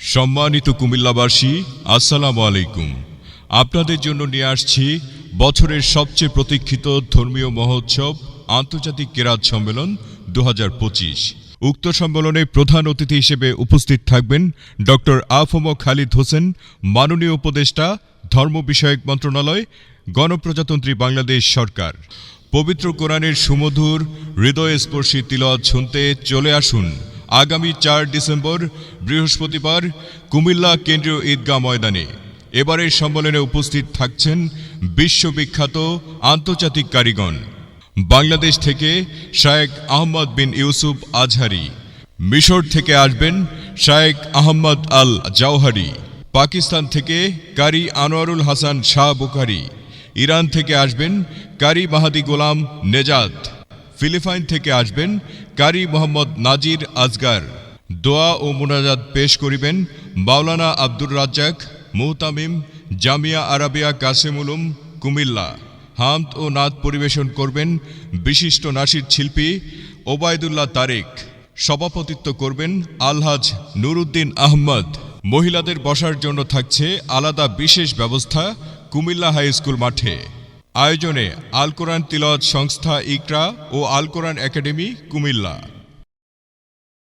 সম্মানিত কুমিল্লাবাসী, আসসালামু আলাইকুম। আপনাদের জন্য নিয়ে আসছি বছরের সবচেয়ে প্রতীক্ষিত ধর্মীয় মহোৎসব আন্তর্জাতিক কেরাত সম্মেলন দু হাজার পঁচিশ। উক্ত সম্মেলনে প্রধান অতিথি হিসেবে উপস্থিত থাকবেন ডক্টর আফম খালিদ হোসেন, মাননীয় উপদেষ্টা, ধর্ম বিষয়ক মন্ত্রণালয়, গণপ্রজাতন্ত্রী বাংলাদেশ সরকার। পবিত্র কোরআনের সুমধুর, হৃদয়স্পর্শী তিলওয়াত শুনতে চলে আসুন। আগামী চার ডিসেম্বর, বৃহস্পতিবার, কুমিল্লা কেন্দ্রীয় ঈদগাহ ময়দানে। এবারের সম্মেলনে উপস্থিত থাকছেন বিশ্ববিখ্যাত আন্তর্জাতিক কারিগণ। বাংলাদেশ থেকে শায়েক আহমদ বিন ইউসুফ আজহারি। মিশর থেকে আসবেন শায়েক আহমদ আল জাওহারি। পাকিস্তান থেকে কারি আনোয়ারুল হাসান শাহ বুখারি। ইরান থেকে আসবেন কারি মাহাদি গোলাম নেজাদ। ফিলিপাইন থেকে আসবেন কারি মোহাম্মদ নাজির আজগার। দোয়া ও মোনাজাত পেশ করিবেন মাওলানা আব্দুর রাজ্জাক, মুহতামিম, জামিয়া আরাবিয়া কাসেম উলুম, কুমিল্লা। হামদ ও নাদ পরিবেশন করবেন বিশিষ্ট নাসির শিল্পী ওবায়দুল্লাহ তারেক। সভাপতিত্ব করবেন আলহাজ নুরুদ্দিন আহমদ। মহিলাদের বসার জন্য থাকছে আলাদা বিশেষ ব্যবস্থা কুমিল্লা হাই স্কুল মাঠে। আয়োজনে আল কোরআন তিলত সংস্থা ইকরা ও আল কোরআন একাডেমি কুমিল্লা।